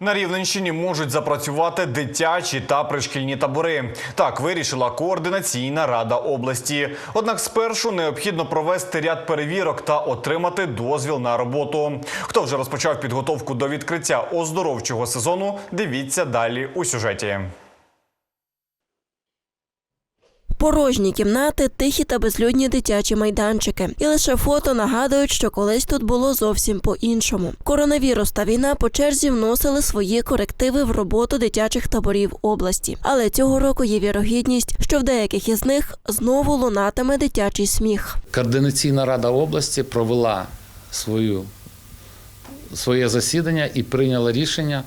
На Рівненщині можуть запрацювати дитячі та пришкільні табори. Так вирішила координаційна рада області. Однак спершу необхідно провести ряд перевірок та отримати дозвіл на роботу. Хто вже розпочав підготовку до відкриття оздоровчого сезону? Дивіться далі у сюжеті. Порожні кімнати, тихі та безлюдні дитячі майданчики. І лише фото нагадують, що колись тут було зовсім по-іншому. Коронавірус та війна по черзі вносили свої корективи в роботу дитячих таборів області. Але цього року є вірогідність, що в деяких із них знову лунатиме дитячий сміх. Координаційна рада області провела свою, своє засідання і прийняла рішення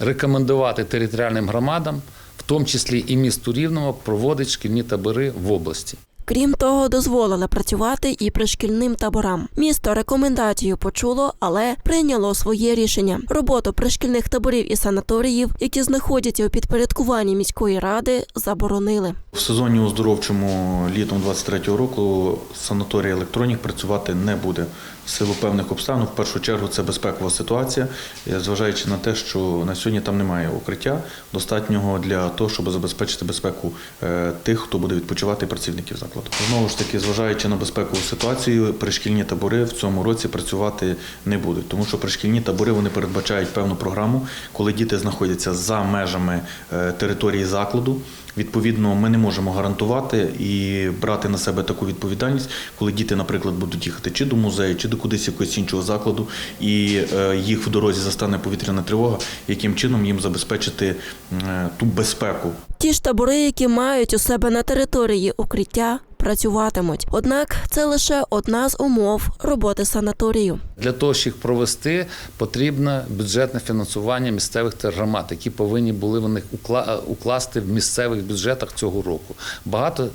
рекомендувати територіальним громадам, тому числі і місту Рівному, проводить шкільні табори в області. Крім того, дозволили працювати і пришкільним таборам. Місто рекомендацію почуло, але прийняло своє рішення. Роботу пришкільних таборів і санаторіїв, які знаходяться у підпорядкуванні міської ради, заборонили. В сезоні оздоровчому літом 23-го року санаторій електронік працювати не буде. В силу певних обставин, в першу чергу, це безпекова ситуація, е, зважаючи на те, що на сьогодні там немає укриття достатнього для того, щоб забезпечити безпеку е, тих, хто буде відпочивати працівників закладу. Знову ж таки, зважаючи на безпекову ситуацію, пришкільні табори в цьому році працювати не будуть, тому що пришкільні табори вони передбачають певну програму, коли діти знаходяться за межами е, території закладу. Відповідно, ми не можемо гарантувати і брати на себе таку відповідальність, коли діти, наприклад, будуть їхати чи до музею, чи до кудись якогось іншого закладу, і е, їх в дорозі застане повітряна тривога, яким чином їм забезпечити е, ту безпеку, Ті ж табори, які мають у себе на території укриття, працюватимуть. Однак це лише одна з умов роботи санаторію. Для того, щоб їх провести, потрібно бюджетне фінансування місцевих тергромад, які повинні були вони укла- укласти в місцевих бюджетах цього року. Багато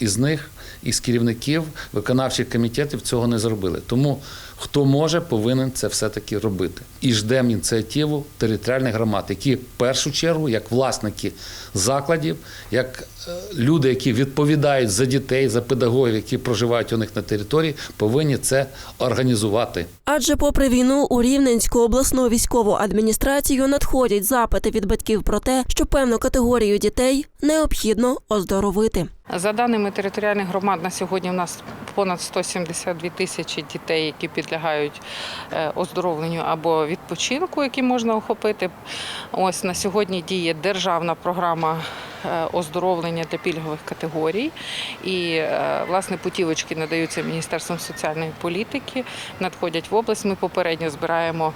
із них, із керівників виконавчих комітетів цього не зробили. Тому хто може, повинен це все-таки робити. І ждемо ініціативу територіальних громад, які в першу чергу, як власники закладів, як е, люди, які відповідають за дітей, за педагогів, які проживають у них на території, повинні це організувати. Адже, попри війну, у Рівненську обласну військову адміністрацію надходять запити від батьків про те, що певну категорію дітей необхідно оздоровити. За даними територіальних громад, на сьогодні у нас понад 172 тисячі дітей, які підлягають е, оздоровленню або відпочинку, які можна охопити. Ось на сьогодні діє державна програма е, оздоровлення для пільгових категорій. І е, власне путівочки надаються Міністерством соціальної політики, надходять в область. Ми попередньо збираємо.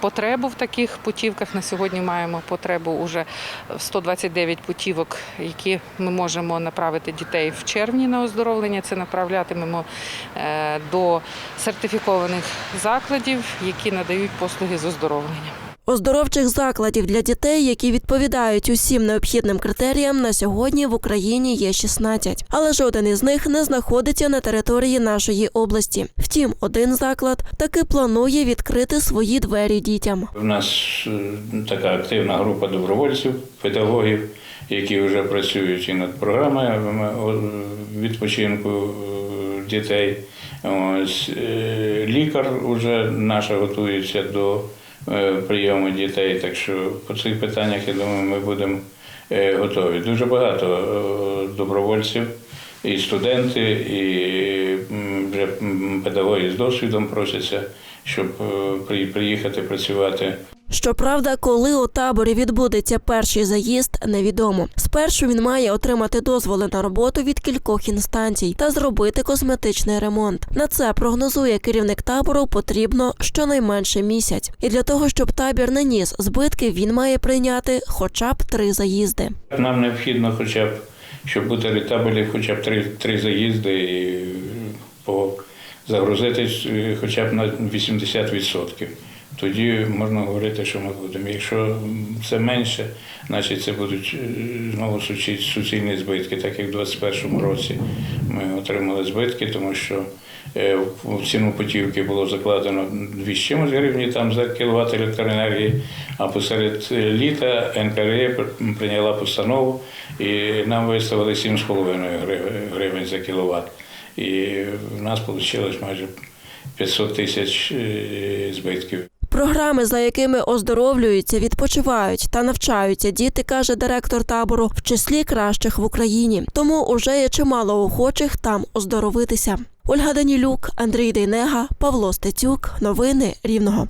Потребу в таких путівках на сьогодні маємо потребу уже в 129 путівок, які ми можемо направити дітей в червні на оздоровлення. Це направлятимемо е, до сертифікованих закладів, які надають послуги з оздоровлення. Оздоровчих закладів для дітей, які відповідають усім необхідним критеріям, на сьогодні в Україні є 16. Але жоден із них не знаходиться на території нашої області. Втім, один заклад таки планує відкрити свої двері дітям. У нас е, така активна група добровольців, педагогів, які вже працюють і над програмою відпочинку е, дітей. Ось е, лікар вже наша готується до е, прийому дітей. Так що по цих питаннях я думаю, ми будемо е, готові. Дуже багато е, добровольців. І студенти, і вже педагоги з досвідом просяться, щоб е, при- приїхати працювати Щоправда, коли у таборі відбудеться перший заїзд, невідомо. Спершу він має отримати дозволи на роботу від кількох інстанцій та зробити косметичний ремонт. На це прогнозує керівник табору потрібно щонайменше місяць. І для того, щоб табір не ніс збитки, він має прийняти хоча б три заїзди. Нам необхідно хоча б, щоб бути рентабелі, хоча б три, три заїзди і загрузити е, хоча б на 80%. Тоді можна говорити, що ми будемо. Якщо це менше, значить це будуть е, знову суці- суцільні збитки, так як в 2021 році ми отримали збитки, тому що е, в ціну путівки було закладено 2 з чимось гривні там за кіловат електроенергії, а посеред літа НКРЕ прийняла постанову і нам виставили 7,5 гривень- гривень за кіловат. І в нас вийшло майже 500 тисяч е, збитків. Програми, за якими оздоровлюються, відпочивають та навчаються діти, каже директор табору, в числі кращих в Україні. Тому уже є чимало охочих там оздоровитися. Ольга Данілюк, Андрій Дейнега, Павло Стецюк. Новини Рівного.